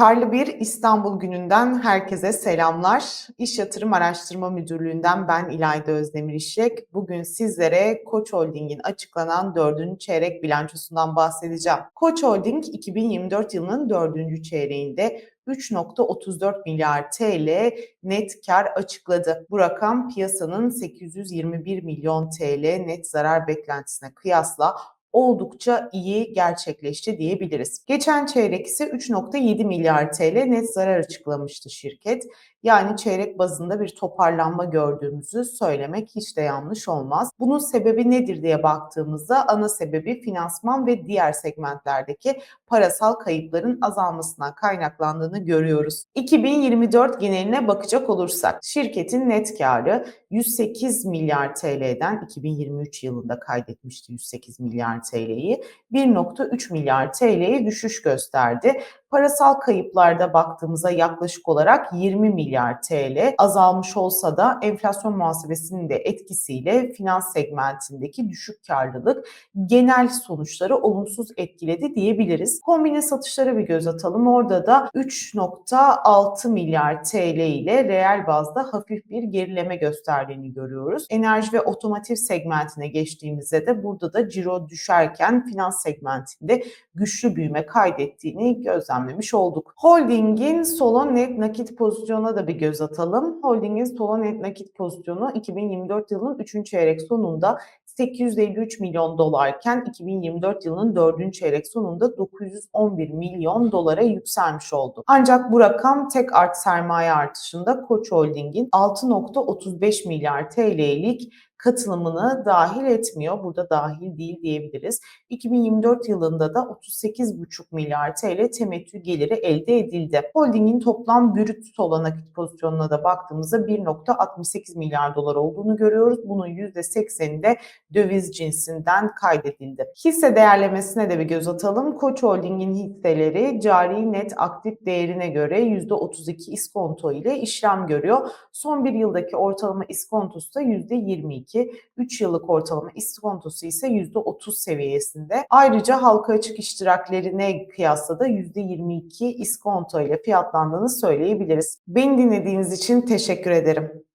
Karlı bir İstanbul gününden herkese selamlar. İş Yatırım Araştırma Müdürlüğü'nden ben İlayda Özdemir İşlek. Bugün sizlere Koç Holding'in açıklanan 4. çeyrek bilançosundan bahsedeceğim. Koç Holding 2024 yılının 4. çeyreğinde 3.34 milyar TL net kar açıkladı. Bu rakam piyasanın 821 milyon TL net zarar beklentisine kıyasla oldukça iyi gerçekleşti diyebiliriz. Geçen çeyrek ise 3.7 milyar TL net zarar açıklamıştı şirket. Yani çeyrek bazında bir toparlanma gördüğümüzü söylemek hiç de yanlış olmaz. Bunun sebebi nedir diye baktığımızda ana sebebi finansman ve diğer segmentlerdeki parasal kayıpların azalmasından kaynaklandığını görüyoruz. 2024 geneline bakacak olursak şirketin net karı 108 milyar TL'den 2023 yılında kaydetmişti 108 milyar TL'yi 1.3 milyar TL'ye düşüş gösterdi. Parasal kayıplarda baktığımızda yaklaşık olarak 20 milyar TL azalmış olsa da enflasyon muhasebesinin de etkisiyle finans segmentindeki düşük karlılık genel sonuçları olumsuz etkiledi diyebiliriz. Kombine satışlara bir göz atalım. Orada da 3.6 milyar TL ile reel bazda hafif bir gerileme gösterdiğini görüyoruz. Enerji ve otomotiv segmentine geçtiğimizde de burada da ciro düşerken finans segmentinde güçlü büyüme kaydettiğini gözlemlemiş olduk. Holding'in solo net nakit pozisyonuna da bir göz atalım. Holding'in solo net nakit pozisyonu 2024 yılının 3. çeyrek sonunda 853 milyon dolarken 2024 yılının 4. çeyrek sonunda 911 milyon dolara yükselmiş oldu. Ancak bu rakam tek art sermaye artışında Koç Holding'in 6.35 milyar TL'lik katılımını dahil etmiyor. Burada dahil değil diyebiliriz. 2024 yılında da 38,5 milyar TL temettü geliri elde edildi. Holdingin toplam brüt sola nakit pozisyonuna da baktığımızda 1.68 milyar dolar olduğunu görüyoruz. Bunun %80'i de döviz cinsinden kaydedildi. Hisse değerlemesine de bir göz atalım. Koç Holding'in hisseleri cari net aktif değerine göre %32 iskonto ile işlem görüyor. Son bir yıldaki ortalama iskontosu da %22. 3 yıllık ortalama iskontosu ise %30 seviyesinde. Ayrıca halka açık iştiraklerine kıyasla da %22 iskonto ile fiyatlandığını söyleyebiliriz. Beni dinlediğiniz için teşekkür ederim.